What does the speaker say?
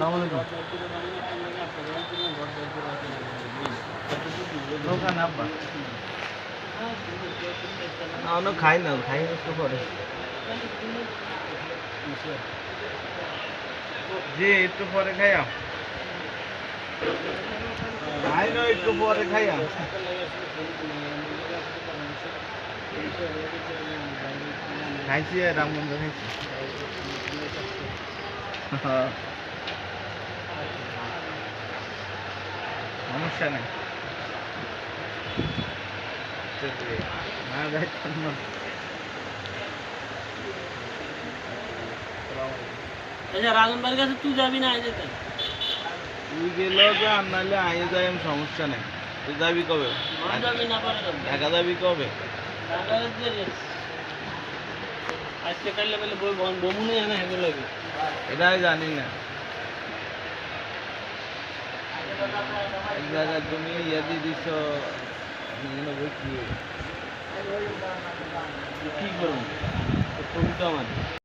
সালাম আলাইকুম। দোকান আব্বা। না খাই না, খাই একটু পরে। জি, একটু পরে খাইয়া। খাই না, একটু পরে খাইয়া। খাইছি, রামগঞ্জ খাইছি। সমস্যা নেই। আচ্ছা রাজন কাছে তুই যাবি না যেতে তুই। গেলেও যে আর নাহলে আইয়ে যাই আমি সমস্যা নেই। তুই যাবি কবে? যাবি ঢাকা কবে? আজকে বেলে বমুনে জানা এটাই জানি না। এক জায়গায় তুমি ইয়ে দিয়ে দিছ কি করব কবিতা আমার।